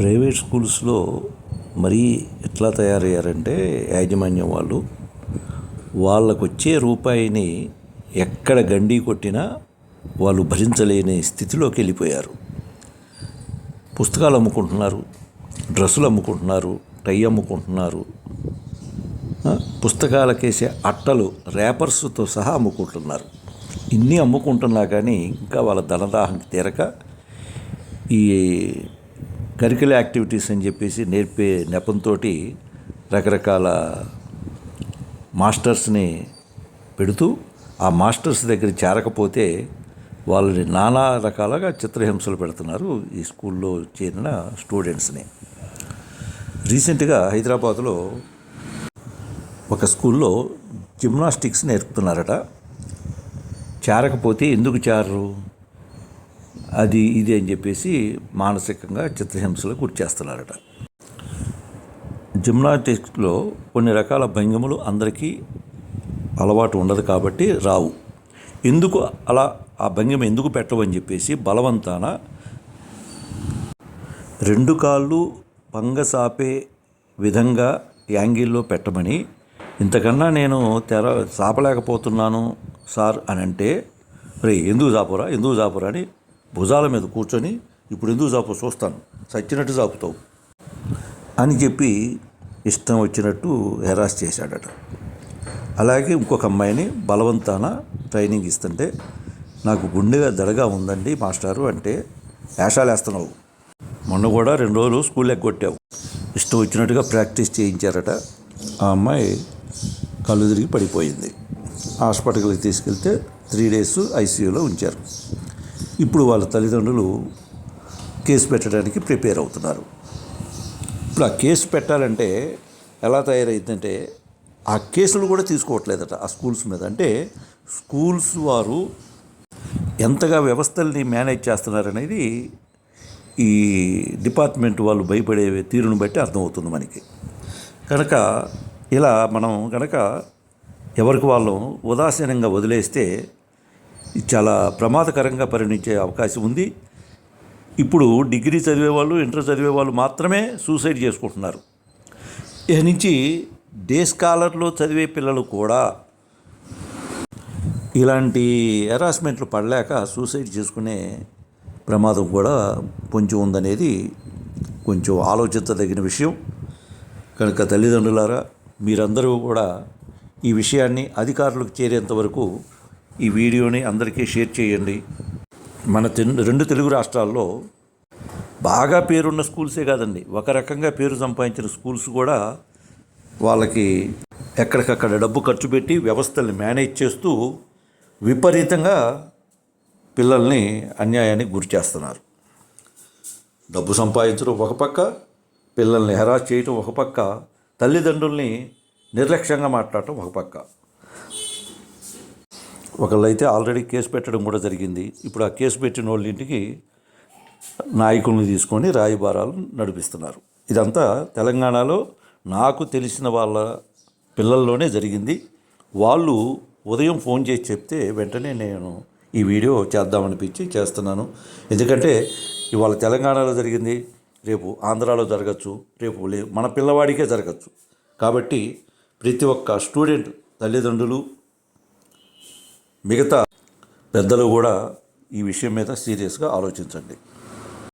Private స్కూల్స్లో మరీ ఎట్లా తయారయ్యారంటే యాజమాన్యం వాళ్ళు వాళ్ళకు వచ్చే రూపాయిని ఎక్కడ గండి కొట్టినా వాళ్ళు భరించలేని స్థితిలోకి వెళ్ళిపోయారు. పుస్తకాలు అమ్ముకుంటున్నారు డ్రెస్సులు అమ్ముకుంటున్నారు టై అమ్ముకుంటున్నారు. పుస్తకాలకేసే అట్టలు ర్యాపర్స్తో సహా అమ్ముకుంటున్నారు. ఇన్ని అమ్ముకుంటున్నా కానీ ఇంకా వాళ్ళ ధనదాహం తీరక ఈ కరికుల యాక్టివిటీస్ అని చెప్పేసి నేర్పే నెపంతో రకరకాల మాస్టర్స్ని పెడుతూ ఆ మాస్టర్స్ దగ్గర చేరకపోతే వాళ్ళని నానా రకాలుగా చిత్రహింసలు పెడుతున్నారు ఈ స్కూల్లో చేరిన స్టూడెంట్స్ని. రీసెంట్గా హైదరాబాద్లో ఒక స్కూల్లో జిమ్నాస్టిక్స్ నేర్పుతున్నారట. చేరకపోతే ఎందుకు చేరరు? అది ఇది అని చెప్పేసి మానసికంగా చిత్రహింసలకు గురి చేస్తున్నారట. జిమ్నాస్టిక్స్లో కొన్ని రకాల భంగిమలు అందరికీ అలవాటు ఉండదు కాబట్టి రావు. ఎందుకు అలా ఆ భంగిమ ఎందుకు పెట్టవని చెప్పేసి బలవంతాన రెండు కాళ్ళు పంగసాపే విధంగా యాంగిల్లో పెట్టమని ఇంతకన్నా నేను తెర సాపలేకపోతున్నాను సార్ అని అంటే రే ఎందుకు సాపురా? ఎందుకు సాపురా? అని భుజాల మీద కూర్చొని ఇప్పుడు ఎందుకు చాపు చూస్తాను. చచ్చినట్టు చాపుతావు అని చెప్పి ఇష్టం వచ్చినట్టు హెరాస్ చేశాడట. అలాగే ఇంకొక అమ్మాయిని బలవంతాన ట్రైనింగ్ ఇస్తుంటే నాకు గుండెగా దడగా ఉందండి మాస్టారు అంటే వేషాలు వేస్తున్నావు మొన్న కూడా రెండు రోజులు స్కూల్ ఎగ్గొట్టావు. ఇష్టం వచ్చినట్టుగా ప్రాక్టీస్ చేయించారట. ఆ అమ్మాయి కళ్ళు తిరిగి పడిపోయింది. హాస్పిటల్కి తీసుకెళ్తే త్రీ డేస్ ఐసీయూలో ఉంచారు. ఇప్పుడు వాళ్ళ తల్లిదండ్రులు కేసు పెట్టడానికి ప్రిపేర్ అవుతున్నారు. ఇప్పుడు ఆ కేసు పెట్టాలంటే ఎలా తయారైందంటే ఆ కేసులు కూడా తీసుకోవట్లేదట ఆ స్కూల్స్ మీద. అంటే స్కూల్స్ వారు ఎంతగా వ్యవస్థల్ని మేనేజ్ చేస్తున్నారనేది ఈ డిపార్ట్మెంట్ వాళ్ళు భయపడే తీరును బట్టి అర్థమవుతుంది మనకి. కనుక ఇలా మనం కనుక ఎవరికి వాళ్ళం ఉదాసీనంగా వదిలేస్తే చాలా ప్రమాదకరంగా పరిణించే అవకాశం ఉంది. ఇప్పుడు డిగ్రీ చదివే వాళ్ళు ఇంటర్ చదివే వాళ్ళు మాత్రమే సూసైడ్ చేసుకుంటున్నారు. ఇక నుంచి డే స్కాలర్లో చదివే పిల్లలు కూడా ఇలాంటి హెరాస్మెంట్లు పడలేక సూసైడ్ చేసుకునే ప్రమాదం కూడా పొంచి ఉందనేది కొంచెం ఆలోచించదగిన విషయం. కనుక తల్లిదండ్రులారా మీరందరూ కూడా ఈ విషయాన్ని అధికారులకు చేరేంత వరకు ఈ వీడియోని అందరికీ షేర్ చేయండి. మన రెండు తెలుగు రాష్ట్రాల్లో బాగా పేరున్న స్కూల్సే కాదండి. ఒక రకంగా పేరు సంపాదించిన స్కూల్స్ కూడా వాళ్ళకి ఎక్కడికక్కడ డబ్బు ఖర్చు పెట్టి వ్యవస్థల్ని మేనేజ్ చేస్తూ విపరీతంగా పిల్లల్ని అన్యాయానికి గురి చేస్తున్నారు. డబ్బు సంపాదించడం ఒక పక్క పిల్లల్ని హెరాస్ చేయటం ఒక పక్క తల్లిదండ్రుల్ని నిర్లక్ష్యంగా మాట్లాడటం ఒక పక్క. ఒకళ్ళైతే ఆల్రెడీ కేసు పెట్టడం కూడా జరిగింది. ఇప్పుడు ఆ కేసు పెట్టిన వాళ్ళ ఇంటికి నాయకుల్ని తీసుకొని రాయబారాలు నడిపిస్తున్నారు. ఇదంతా తెలంగాణలో నాకు తెలిసిన వాళ్ళ పిల్లల్లోనే జరిగింది. వాళ్ళు ఉదయం ఫోన్ చేసి చెప్తే వెంటనే నేను ఈ వీడియో చేద్దామనిపించి చేస్తున్నాను. ఎందుకంటే ఇవాళ తెలంగాణలో జరిగింది. రేపు ఆంధ్రాలో జరగచ్చు. రేపు మన పిల్లవాడికే జరగచ్చు. కాబట్టి ప్రతి ఒక్క స్టూడెంట్ తల్లిదండ్రులు మిగతా పెద్దలు కూడా ఈ విషయం మీద సీరియస్గా ఆలోచించండి.